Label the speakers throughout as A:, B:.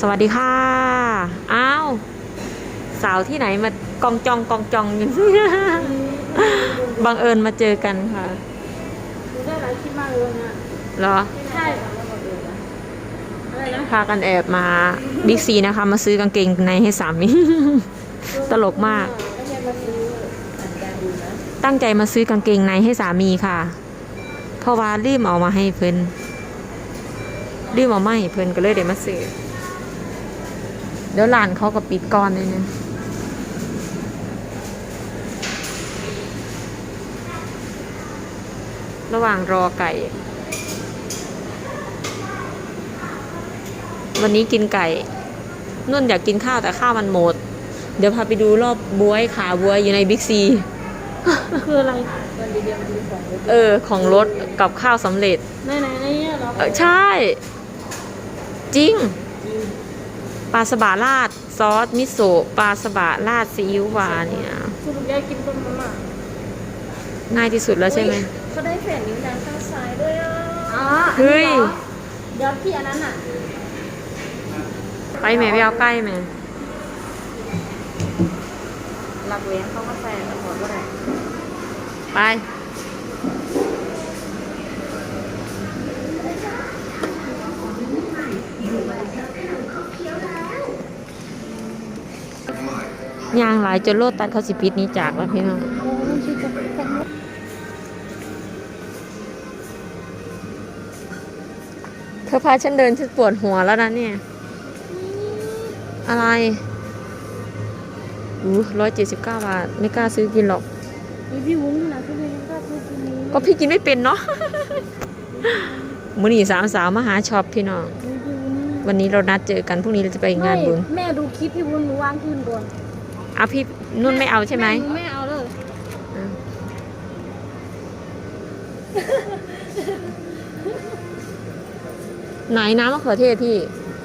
A: สวัสดีค่ะ อ้าว สาวที่ไหนมากองจองกองจองอยู่บังเอิญมาเจอกันค่ะ
B: ดูได้หลายคลิปมากเลยวันเนี้ย
A: เหรอ
B: ใช่อะไรนะ
A: พากันแอบมาบิ๊กซีนะคะ มาซื้อกางเกงในให้สามีตลกมาก
B: ไม่ใช่มาซื้อสัญญาดูนะ
A: ตั้งใจมาซื้อกางเกงในให้สามีค่ะ เพราะว่ารีบเอามาให้เพิ่นรีบเอามาให้เพิ่นก็เลยเดี๋ยวมาซื้อ เดี๋ยวร้านเขาก็ปิดก่อนเลยเนี่ยระหว่างรอไก่ วันนี้กินไก่นุ่นอยากกินข้าวแต่ข้าวมันหมด เดี๋ยวพาไปดูรอบบวยขาบวยอยู่ในบิ๊กซี
B: คืออะไรวันเดียวมันดูของเลย
A: เออ ของรถกับข้าวสำเร็จ
B: ในไหนในเนี่ยเหรอ
A: เออใช่ จริงป ลาสบะราดซอสมิโซะปลาสบะราดซีอิ๊วหวานเนี่ย
B: สรุปยายกินต้มมาม่า
A: ง่ายที่สุดแล้วใช่ไหม
B: เขาได้แผ่นนิ้วนางข้างซ้ายด้วยอะอ๋อ
A: เฮ้ย
B: เดี๋ยวพี่อันนั้นอะ
A: ไปแม่ไปเอาใกล้แม่
B: หลักเว้นเขาก็ใส่ตำรวจก็ได้
A: ไป ยางหลายจนโลดตัดเขาสิปิดหนี้จากแล้วพี่น้อง
B: โอ้มันชื่อจะเป็น
A: เธอพาฉันเดินฉันปวดหัวแล้วนะเนี่ย อะไรอู้ร้อยเจ็ดสิบเก้าบาท ไม่กล้าซื้อกินหรอก
B: มีพี่วุ้งนะพี่วุ้งก็ซื้อกินนี้
A: ก็พี่กินไม่เป็นเนาะมื้อนี้สามสาวมาหาช็อปพี่น้อง
B: มีพี่ วุ้ง
A: วันนี้เรานัดเจอกันพรุ่งนี้เราจะไปงานบุญ
B: ไม่แม่ดูคลิปพี่วุ้นหนูวางขึ้นบน
A: เอาพี่นุ่นไม่เอาใช่ไหม
B: นูไม่เอาเลย
A: อะไหนน้ำมะเขือเทศพี่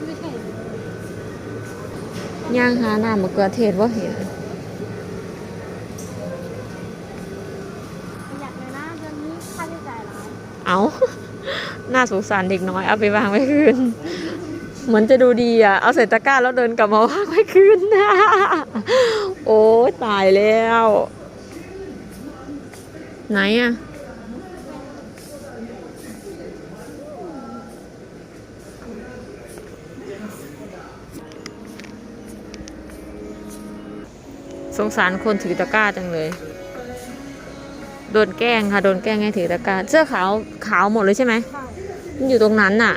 B: ไม่ใช่
A: ย่างหาน้ำมะเขือเทศว่าเห็น
B: อยากเลยนะเดือนนี้ค่าใช้จ่ายหลาย
A: เอาน่าสงสารเด็กน้อยเอาไปวางไว้คืน เหมือนจะดูดีอะ เอาใส่ตะกร้าแล้วเดินกลับมาวางไว้คืนนะโอ้ตายแล้ว ไหนอะ สงสารคนถือตะกร้าจังเลย โดนแกล้งค่ะ โดนแกล้งให้ถือตะกร้า เสื้อขาวขาวหมดเลยใช่ไหมมันอยู่ตรงนั้นน่ะ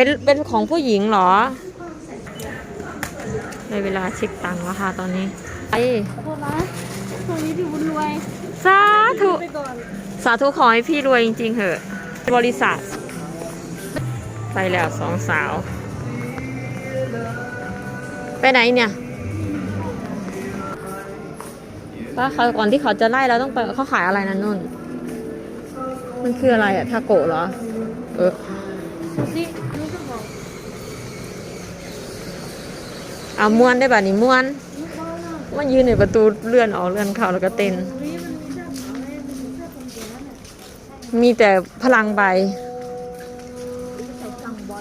A: เป็นเป็นของผู้หญิงเหรอในเวลาเช็คตังค์แล้วค่ะตอนนี้ไอ
B: ขอโทษนะช่วงนี้พี่วุ้นรวย
A: สาธุ
B: ไปก่อน
A: สาธุขอให้พี่รวยจริงๆเหอะ บริษัท ไปแล้วสองสาว ไปไหนเนี่ยว่าเขาก่อนที่เขาจะไล่เราต้องไปเขาขายอะไรนะนุ่น มันคืออะไรอะทาโกะเหรอ เออ
B: ดูสินี่ก็บอก
A: เอาม้วนได้ป่ะนี่ม้วน
B: นี่เขาเนาะ
A: มันยืนในประตูเลื่อนออกเลื่อนเข้าแล้วก็เต้น
B: ดูนี่มันมีเสื้อขาวอะไรมันมีเสื้อคนเดียวเนี่ย
A: มีแต่พลังใบ
B: ใส่ตังใบ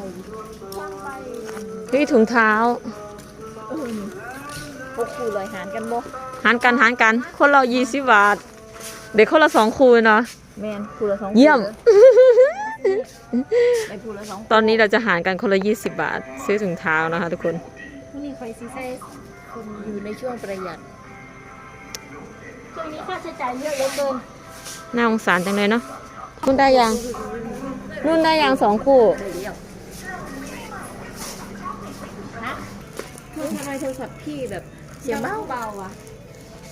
B: ตังใบ
A: เฮ้ยถุงเท้า
B: เออนี่พวกครูลอยหารกันบ่
A: หารกันหารกัน คนเรายี่สิบบาท เด็กคนละสองคูเนาะ
B: แมนครูละสอง
A: เยี่ยม
B: ไอ้ครูละสอง
A: ตอนนี้เราจะหารกันคนละยี่สิบบาท ซื้อถุงเท้านะคะทุกคน
B: นี่ใครซีไซคนอยู่ในช่วงประหยัด ช่วงนี้ค่าใช้จ่ายเยอะเหลือเกิน
A: น่าสงสารจังเลยเนาะนุ่นได้ยังนุ่นได้ยังสองคู่
B: นะคือทำไมโทรศัพท์พี่แบบเสียงเบาเบาๆอะ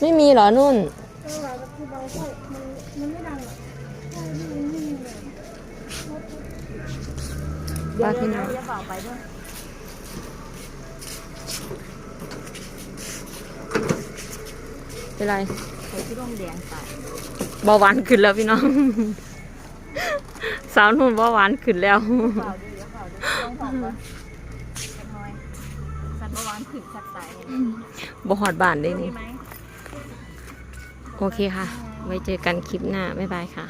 A: ไม่มีเหรอนุ่น
B: เออเราคือเบาใช่มันมันไม่ดังอะใช่ไม่มีไม่มีเลย
A: ปาพี่น้อง
B: เดี๋ยวเปล่าไปด้วย
A: เป็นไร
B: ใส่ที่ร่มแดงใส่
A: เบาหวานขึ้นแล้วพี่น้อง สาวนุ่นเบาหวานขึ้นแล้ว
B: เปล่าด้วยเดี๋ยวเปล่าด้วยลองของก่อนเล็กน้อยสันประวานขึ้นสักสายเนี่ย
A: บ่หอดบานได้
B: มี
A: นี่
B: ไหม
A: โอเคค่ะ ไว้เจอกันคลิปหน้า บ๊ายบายค่ะ